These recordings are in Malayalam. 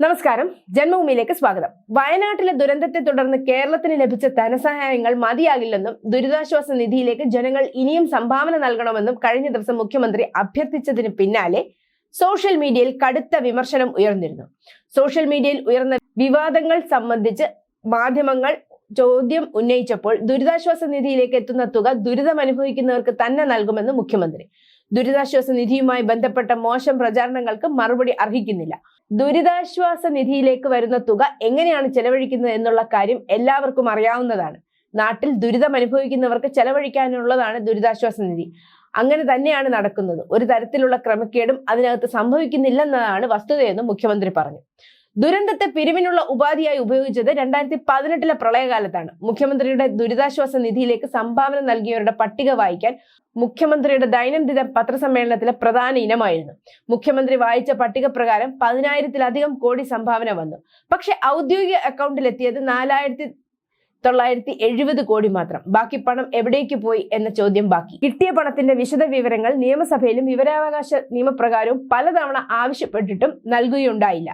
നമസ്കാരം. ജന്മഭൂമിയിലേക്ക് സ്വാഗതം. വയനാട്ടിലെ ദുരന്തത്തെ തുടർന്ന് കേരളത്തിന് ലഭിച്ച ധനസഹായങ്ങൾ മതിയാകില്ലെന്നും ദുരിതാശ്വാസ നിധിയിലേക്ക് ജനങ്ങൾ ഇനിയും സംഭാവന നൽകണമെന്നും കഴിഞ്ഞ ദിവസം മുഖ്യമന്ത്രി അഭ്യർത്ഥിച്ചതിന് പിന്നാലെ സോഷ്യൽ മീഡിയയിൽ കടുത്ത വിമർശനം ഉയർന്നിരുന്നു. സോഷ്യൽ മീഡിയയിൽ ഉയർന്ന വിവാദങ്ങൾ സംബന്ധിച്ച് മാധ്യമങ്ങൾ ചോദ്യം ഉന്നയിച്ചപ്പോൾ ദുരിതാശ്വാസ നിധിയിലേക്ക് എത്തുന്ന തുക ദുരിതം അനുഭവിക്കുന്നവർക്ക് തന്നെ നൽകുമെന്ന് മുഖ്യമന്ത്രി. ദുരിതാശ്വാസ നിധിയുമായി ബന്ധപ്പെട്ട മോശം പ്രചാരണങ്ങൾക്ക് മറുപടി അർഹിക്കുന്നില്ല. ദുരിതാശ്വാസ നിധിയിലേക്ക് വരുന്ന തുക എങ്ങനെയാണ് ചെലവഴിക്കുന്നത് എന്നുള്ള കാര്യം എല്ലാവർക്കും അറിയാവുന്നതാണ്. നാട്ടിൽ ദുരിതം അനുഭവിക്കുന്നവർക്ക് ചെലവഴിക്കാനുള്ളതാണ് ദുരിതാശ്വാസ നിധി. അങ്ങനെ തന്നെയാണ് നടക്കുന്നത്. ഒരു തരത്തിലുള്ള ക്രമക്കേടും അതിനകത്ത് സംഭവിക്കുന്നില്ലെന്നതാണ് വസ്തുതയെന്നും മുഖ്യമന്ത്രി പറഞ്ഞു. ദുരന്തത്തെ പിരിവിനുള്ള ഉപാധിയായി ഉപയോഗിച്ചത് രണ്ടായിരത്തി പതിനെട്ടിലെ പ്രളയകാലത്താണ്. മുഖ്യമന്ത്രിയുടെ ദുരിതാശ്വാസ നിധിയിലേക്ക് സംഭാവന നൽകിയവരുടെ പട്ടിക വായിക്കാൻ മുഖ്യമന്ത്രിയുടെ ദൈനംദിന പത്രസമ്മേളനത്തിലെ പ്രധാന ഇനമായിരുന്നു. മുഖ്യമന്ത്രി വായിച്ച പട്ടിക പ്രകാരം പതിനായിരത്തിലധികം കോടി സംഭാവന വന്നു. പക്ഷെ ഔദ്യോഗിക അക്കൗണ്ടിലെത്തിയത് നാലായിരത്തി തൊള്ളായിരത്തി എഴുപത് കോടി മാത്രം. ബാക്കി പണം എവിടേക്ക് പോയി എന്ന ചോദ്യം ബാക്കി. കിട്ടിയ പണത്തിന്റെ വിശദ വിവരങ്ങൾ നിയമസഭയിലും വിവരാവകാശ നിയമപ്രകാരവും പലതവണ ആവശ്യപ്പെട്ടിട്ടും നൽകുകയുണ്ടായില്ല.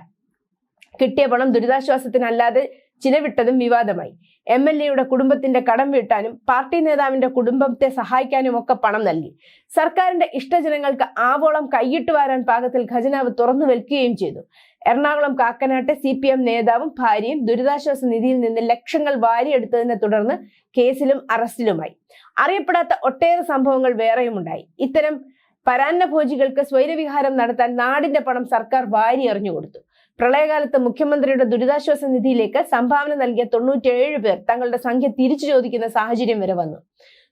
കിട്ടിയ പണം ദുരിതാശ്വാസത്തിനല്ലാതെ ചിലവിട്ടതും വിവാദമായി. എം എൽ എയുടെ കുടുംബത്തിന്റെ കടം വീട്ടാനും പാർട്ടി നേതാവിന്റെ കുടുംബത്തെ സഹായിക്കാനും ഒക്കെ പണം നൽകി. സർക്കാരിന്റെ ഇഷ്ടജനങ്ങൾക്ക് ആവോളം കൈയിട്ട് വാരാൻ പാകത്തിൽ ഖജനാവ് തുറന്നു വെൽക്കുകയും ചെയ്തു. എറണാകുളം കാക്കനാട്ടെ സി പി എം നേതാവും ഭാര്യയും ദുരിതാശ്വാസ നിധിയിൽ നിന്ന് ലക്ഷങ്ങൾ വാരിയെടുത്തതിനെ തുടർന്ന് കേസിലും അറസ്റ്റിലുമായി. അറിയപ്പെടാത്ത ഒട്ടേറെ സംഭവങ്ങൾ വേറെയുമുണ്ടായി. ഇത്തരം പരാന്നഭോജികൾക്ക് സ്വൈരവിഹാരം നടത്താൻ നാടിന്റെ പണം സർക്കാർ വാരി എറിഞ്ഞു കൊടുത്തു പ്രളയകാലത്ത് മുഖ്യമന്ത്രിയുടെ ദുരിതാശ്വാസ നിധിയിലേക്ക് സംഭാവന നൽകിയ തൊണ്ണൂറ്റിയേഴ് പേർ തങ്ങളുടെ സംഖ്യ തിരിച്ചു ചോദിക്കുന്ന സാഹചര്യം വരെ വന്നു.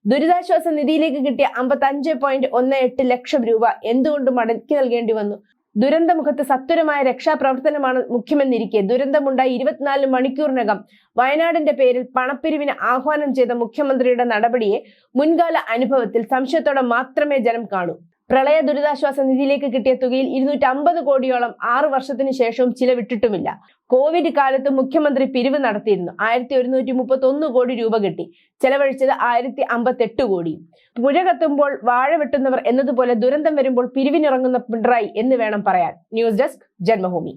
ദുരിതാശ്വാസ നിധിയിലേക്ക് കിട്ടിയ അമ്പത്തി അഞ്ച് പോയിന്റ് ഒന്ന് എട്ട് ലക്ഷം രൂപ എന്തുകൊണ്ട് മടക്കി നൽകേണ്ടി വന്നു. ദുരന്തമുഖത്ത് സത്വരമായ രക്ഷാപ്രവർത്തനമാണ് മുഖ്യമെന്നിരിക്കെ ദുരന്തമുണ്ടായി ഇരുപത്തിനാല് മണിക്കൂറിനകം വയനാടിന്റെ പേരിൽ പണപ്പിരിവിന് ആഹ്വാനം ചെയ്ത മുഖ്യമന്ത്രിയുടെ നടപടിയെ മുൻകാല അനുഭവത്തിൽ സംശയത്തോടെ മാത്രമേ ജനം കാണൂ. പ്രളയ ദുരിതാശ്വാസ നിധിയിലേക്ക് കിട്ടിയ തുകയിൽ ഇരുന്നൂറ്റി അമ്പത് കോടിയോളം ആറ് വർഷത്തിന് ശേഷവും ചിലവിട്ടിട്ടുമില്ല. കോവിഡ് കാലത്ത് മുഖ്യമന്ത്രി പിരിവ് നടത്തിയിരുന്നു. ആയിരത്തി ഒരുന്നൂറ്റി മുപ്പത്തി ഒന്ന് കോടി രൂപ കിട്ടി. ചെലവഴിച്ചത് ആയിരത്തി അമ്പത്തി എട്ട് കോടി. പുഴ കത്തുമ്പോൾ വാഴ വെട്ടുന്നവർ എന്നതുപോലെ ദുരന്തം വരുമ്പോൾ പിരിവിനിറങ്ങുന്ന പിണറായി എന്ന് വേണം പറയാൻ. News desk Janmabhumi.